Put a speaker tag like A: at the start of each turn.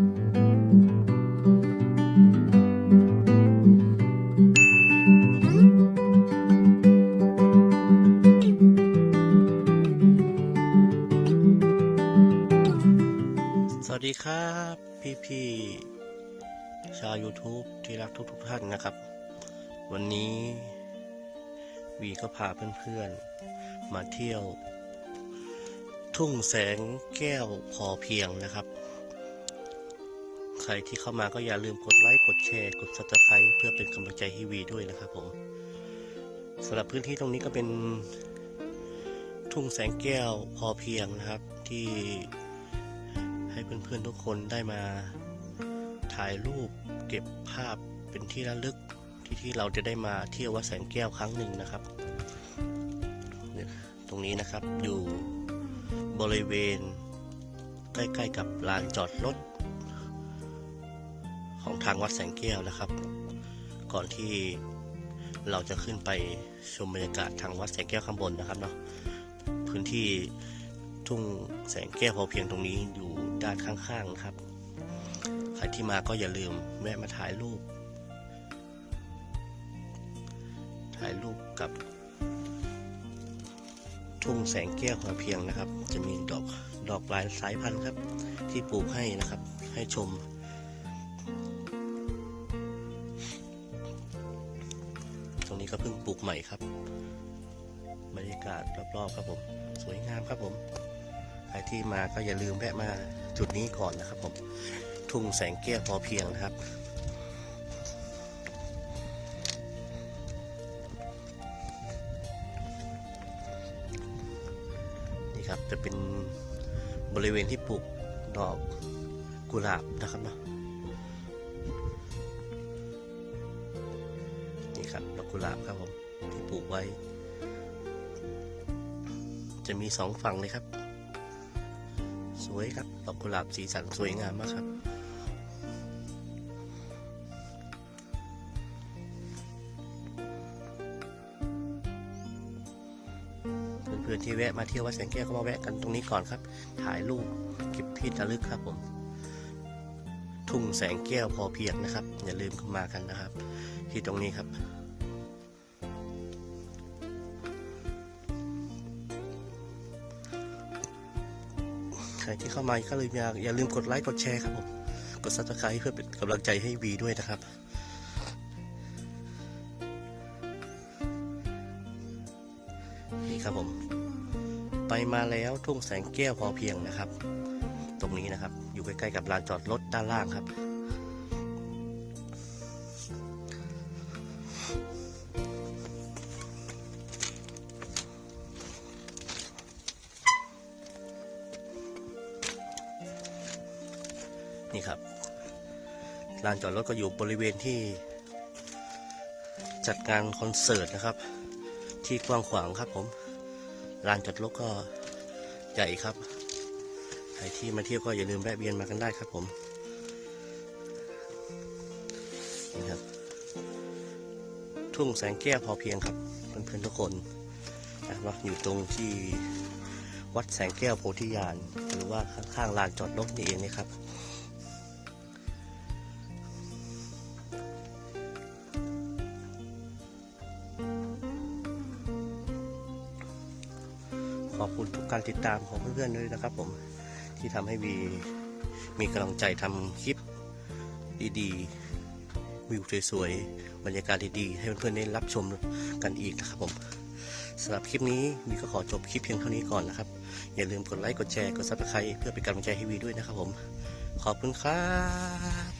A: สวัสดีครับพี่พี่ๆชาว YouTube ที่รักทุกทุกๆท่านนะครับ วันนี้วีก็พาเพื่อนๆ มาเที่ยว ทุ่งแสงแก้วพอเพียงนะครับ ใครที่เข้ามาก็อย่าลืมกดไลค์ กดแชร์ กด subscribe เพื่อเป็นกำลังใจให้วีด้วยนะครับผมสำหรับพื้นที่ตรงนี้ก็เป็น ทุ่งแสงแก้วพอเพียงนะครับที่ให้เพื่อนๆทุกคนได้มาถ่ายรูปเก็บภาพเป็นที่ระลึกที่ที่เราจะได้มาเที่ยววัดแสงแก้วครั้งหนึ่งนะครับ ตรงนี้นะครับอยู่บริเวณใกล้ๆกับลานจอดรถ ของทางวัดแสงแก้วนะครับ ก่อนที่เราจะขึ้นไปชมบรรยากาศทางวัดแสงแก้วข้างบนนะครับเนาะพื้นที่ทุ่งแสงแก้วพอเพียงตรงนี้อยู่ด้านข้างๆนะครับ ใครที่มาก็อย่าลืมแวะมาถ่ายรูป ถ่ายรูปกับ ทุ่งแสงแก้วพอเพียงนะครับ จะมีดอกดอกหลายสายพันธุ์ครับ ที่ปลูกให้นะครับ ให้ชม ก็เพิ่งปลูกใหม่ครับบรรยากาศรอบๆครับผม สวยงามครับผม ใครที่มาก็อย่าลืมแวะมาจุดนี้ก่อนนะครับ ผม ทุ่งแสงแก้วพอเพียงนะครับนี่ครับจะเป็นบริเวณที่ปลูกดอกกุหลาบนะครับเนาะ ครับดอกกุหลาบครับผมที่ปลูกไว้ จะมีสองฝั่งเลยครับ สวยครับดอกกุหลาบสีสันสวยงามมากครับเพื่อนๆที่แวะมาเที่ยววัดแสงแก้วก็มาแวะกันตรงนี้ก่อนครับ ถ่ายรูปเก็บที่ระลึกครับผม ทุ่งแสงแก้วพอเพียงนะครับ อย่าลืมเข้ามากันนะครับ ที่ตรงนี้ครับ รที่เข้ามาก็เลยอย่าอย่าลืมกดไลค์กดแชร์ครับผมกดซับสไครต์เพื่อเป็นกำลังใจให้วีด้วยนะครับ นี่ครับผม ไปมาแล้วทุ่งแสงแก้วพอเพียงนะครับ ตรงนี้นะครับ อยู่ใกล้ๆกับลานจอดรถด้านล่างครับ นี่ครับลานจอดรถก็อยู่บริเวณที่ จัดงานคอนเสิร์ตนะครับ ที่กว้างขวางครับผมลานจอดรถก็ใหญ่ครับใครที่มาเที่ยวก็อย่าลืมแวะเวียนมากันได้ครับผมนี่ครับ ทุ่งแสงแก้วพอเพียงครับเพื่อนๆทุกคนนะครับอยู่ตรงที่วัดแสงแก้วโพธิญาณหรือว่าข้างๆลานจอดรถนี่เองนะครับ ขอบคุณทุกการติดตามของเพื่อนๆด้วยนะครับผมที่ทำให้วีมีกำลังใจทำคลิปดีๆ วิวสวยๆ บรรยากาศดีๆ ให้เพื่อนๆได้รับชมกันอีกนะครับผมสำหรับคลิปนี้วีก็ขอจบคลิปเพียงเท่านี้ก่อนนะครับ อย่าลืมกดไลค์กดแชร์กดซับสไครต์เพื่อเป็นกำลังใจให้วีด้วยนะครับผม ขอบคุณครับ